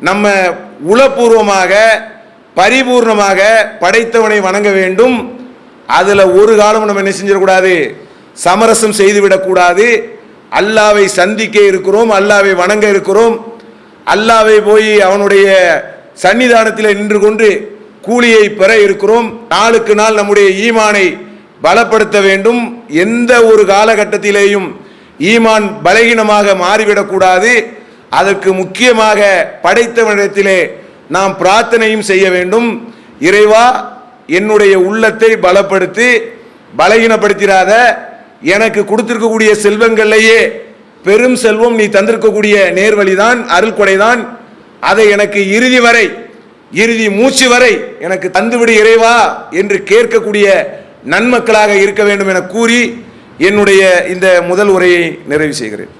நம்ம உளப்பூர்வமாக பரிபூர்ணமாக படைத்தவனை வணங்க வேண்டும். அதில் ஒரு காலம் நம்ம என்ன செஞ்சிடக்கூடாது? சமரசம் செய்துவிடக்கூடாது. அல்லாவை சந்திக்க இருக்கிறோம் அல்லாவை வணங்க இருக்கிறோம். அல்லாவை போய் அவனுடைய சன்னிதானத்தில் நின்று கொண்டு கூலியை பெற இருக்கிறோம். நாளுக்கு நாள் நம்முடைய ஈமானை பலப்படுத்த வேண்டும். எந்த ஒரு காலகட்டத்திலேயும் ஈமான் பலகீனமாக மாறிவிடக்கூடாது. அதற்கு முக்கியமாக படைத்தவனிடத்திலே நாம் பிரார்த்தனையும் செய்ய வேண்டும். இறைவா என்னுடைய உள்ளத்தை பலப்படுத்தி பலகீனப்படுத்திடாத எனக்கு கொடுத்திருக்கக்கூடிய செல்வங்கள்லேயே பெரும் செல்வம் நீ தந்திருக்கக்கூடிய நேர்வழிதான் அருள்கொடைதான். அதை எனக்கு இறுதி வரை இறுதி மூச்சு வரை எனக்கு தந்துவிடு இறைவா என்று கேட்கக்கூடிய நன்மக்களாக இருக்க வேண்டும் என கூறி என்னுடைய இந்த முதல் உரையை நிறைவு செய்கிறேன்.